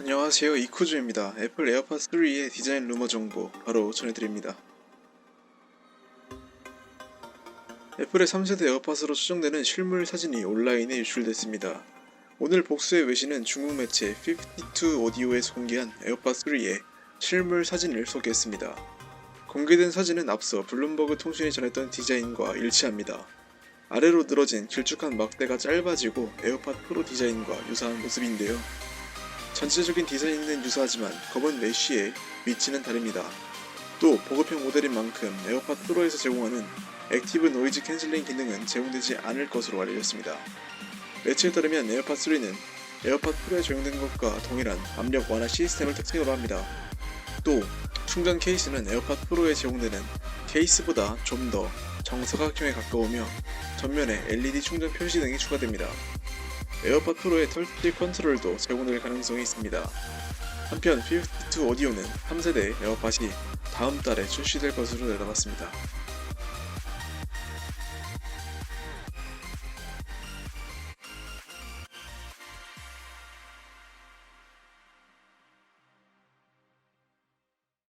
안녕하세요 이쿠즈입니다. 애플 에어팟 3의 디자인 루머 정보 바로 전해드립니다. 애플의 3세대 에어팟으로 추정되는 실물 사진이 온라인에 유출됐습니다. 오늘 복수의 외신은 중국 매체 52 오디오에서 공개한 에어팟 3의 실물 사진을 소개했습니다. 공개된 사진은 앞서 블룸버그 통신이 전했던 디자인과 일치합니다. 아래로 늘어진 길쭉한 막대가 짧아지고 에어팟 프로 디자인과 유사한 모습인데요. 전체적인 디자인은 유사하지만 검은 메쉬의 위치는 다릅니다. 또 보급형 모델인 만큼 에어팟 프로에서 제공하는 액티브 노이즈 캔슬링 기능은 제공되지 않을 것으로 알려졌습니다. 매체에 따르면 에어팟 3는 에어팟 프로에 적용된 것과 동일한 압력 완화 시스템을 특징으로 합니다. 또 충전 케이스는 에어팟 프로에 제공되는 케이스보다 좀 더 정사각형에 가까우며 전면에 LED 충전 표시 등이 추가됩니다. 에어팟 프로의 털티 컨트롤도 제공될 가능성이 있습니다. 한편 52 오디오는 3세대 에어팟이 다음 달에 출시될 것으로 내다봤습니다.